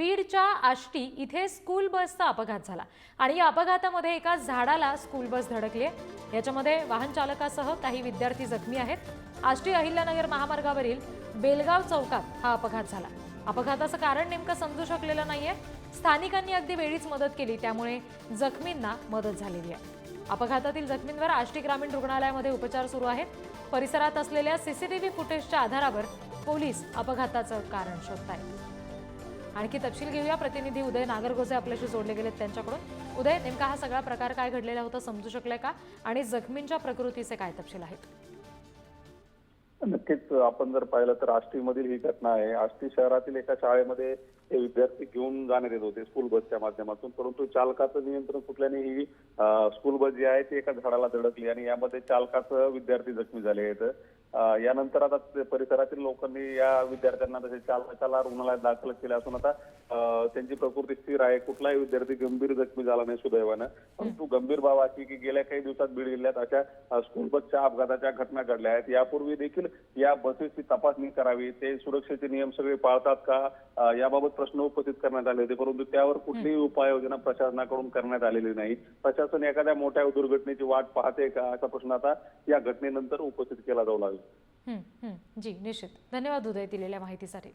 बीडच्या आष्टी इथे स्कूल बसचा अपघात झाला. आणि या अपघातामध्ये एका झाडाला स्कूल बस धडकली आहे. याच्यामध्ये वाहन चालकासह काही विद्यार्थी जखमी आहेत. आष्टी अहिल्यानगर महामार्गावरील बेलगाव चौकात हा अपघात झाला. अपघाताचं कारण नेमकं समजू शकलेलं नाहीये. स्थानिकांनी अगदी वेळीच मदत केली त्यामुळे जखमींना मदत झालेली आहे. अपघातातील जखमींवर आष्टी ग्रामीण रुग्णालयामध्ये उपचार सुरू आहेत. परिसरात असलेल्या सीसीटीव्ही फुटेजच्या आधारावर पोलीस अपघाताचं कारण शोधत आहेत आणखी तपशील घेऊया. प्रतिनिधी उदय नागरगोजे आपल्याशी जोडले गेलेत त्यांच्याकडून. उदय नेमका हा सगळा प्रकार काय घडलेला होता समजू शकलाय का? आणि जखमींच्या प्रकृतीचे काय तपशील आहेत? नक्कीच आपण जर पाहिलं तर आष्टीमधील ही घटना आहे. आष्टी शहरातील एका शाळेमध्ये हे विद्यार्थी घेऊन जाण्यात येत होते स्कूल बसच्या माध्यमातून. परंतु चालकाचं नियंत्रण सुटल्याने ही स्कूल बस जी आहे ती एका झाडाला धडकली आणि यामध्ये चालकासह विद्यार्थी जखमी झाले आहेत. यानंतर आता परिसरातील लोकांनी या विद्यार्थ्यांना तसे चालकाला रुग्णालयात दाखल केले असून आता त्यांची प्रकृती स्थिर आहे. कुठलाही विद्यार्थी गंभीर जखमी झाला नाही सुदैवानं. परंतु गंभीर बाब अशी की गेल्या काही दिवसात बीड जिल्ह्यात अशा स्कूल बसच्या अपघाताच्या घटना घडल्या आहेत. यापूर्वी देखील या बसेसची तपासणी करावी. ते सुरक्षेचे नियम सगळे पाळतात का? याबाबत प्रश्न उपस्थित करण्यात आले होते परंतु त्यावर कुठलीही उपाययोजना प्रशासनाकडून करण्यात आलेली नाही प्रशासन एखाद्या मोठ्या दुर्घटनेची वाट पाहते का असा प्रश्न आता या घटनेनंतर उपस्थित केला जाऊ लागला. जी निश्चित धन्यवाद उदय दिलेल्या माहितीसाठी.